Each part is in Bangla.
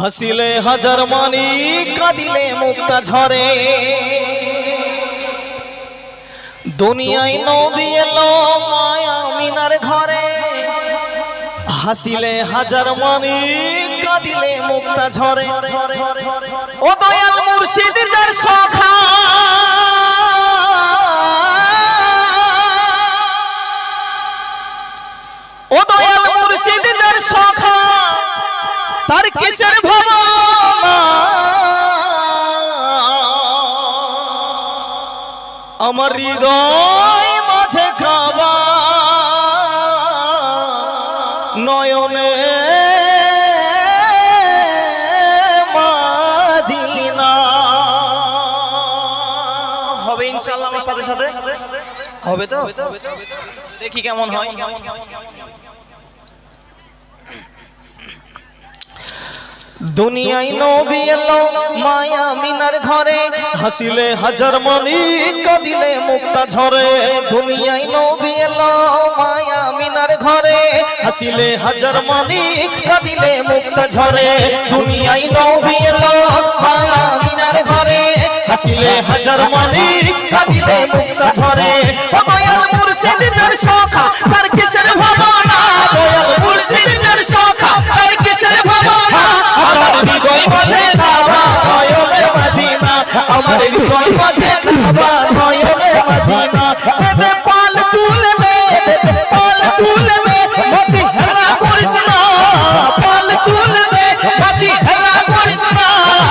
হাসিলে হাজার মানি, কাঁদিলে মুক্তা ঝরে। দুনিয়ায় নবী এলো মায়া মিনার ঘরে। হাসিলে হাজার মানি, কাঁদিলে মুক্তা ঝরে। ও দয়াল মুর্শিদ যার সখা তার কিসের ভাবনা আমার হৃদয় মাঝে খাবা নয়নে মাদিনা। হবে ইনশাআল্লাহ আমার সাথে সাথে? হবে তো? দেখি কেমন হয়। দুনিয়ায় নবী এলো, মায়া মিনার ঘরে, হাসিলে হাজার মনি কাঁদিলে মুক্তা ঝরে। দুনিয়ায় নবী এলো, মায়া মিনার ঘরে, হাসিলে হাজার মনি কাঁদিলে মুক্তা ঝরে। দুনিয়ায় নবী এলো, মায়া মিনার ঘরে, হাসিলে হাজার মনি কাঁদিলে মুক্তা ঝরে। ও দয়াল মুর্শিদ যার সখা, তার কিসের ভাবনা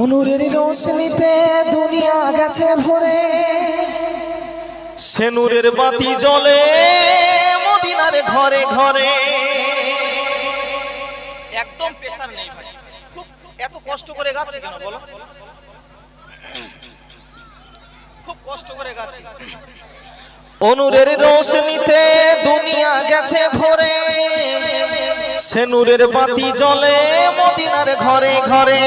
অনুরের রোশনিতে দুনিয়া গেছে ভরে। সেনুরের বাতি জ্বলে, মদিনার ঘরে ঘরে। একদম পেশার নেই ভাই। খুব, এত কষ্ট করে গাচ্ছি কেন বলো? খুব কষ্ট করে গাচ্ছি। অনুরের রোশনিতে দুনিয়া গেছে ভরে। সেনুরের বাতি জ্বলে, মদিনার ঘরে ঘরে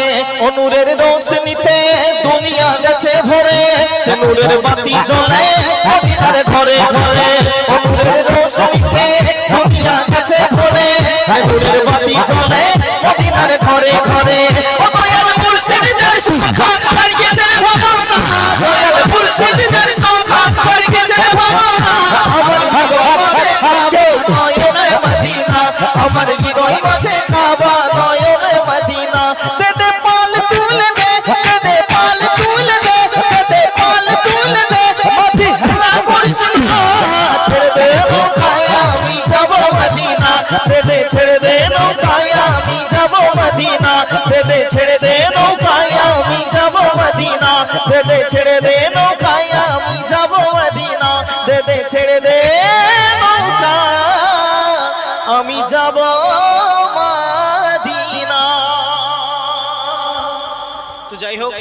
অনুরের রোশনিতে দুনিয়া গেছে ভরে। সেনুরের বাতি জ্বলে মদিনার ঘরে ঘরে অনুরের রোশনিতে দুনিয়া গেছে ভরে। সেনুরের বাতি জ্বলে মদিনার ঘরে ঘরে ও দয়াল মুর্শিদ, যার সুখা তার কিসের ভাবনা। দয়াল মুর্শিদ, যার সুখা ছেড়ে দে নৌকায়, আমি যাব মদিনা। ভেবে ছেড়ে দে নৌকায়, আমি যাব মদিনা। ভেবে ছেড়ে দে নৌকায়, আমি যাব মদিনা। ভেবে ছেড়ে দে নৌকা, আমি যাব মদিনা। তো যাই হোক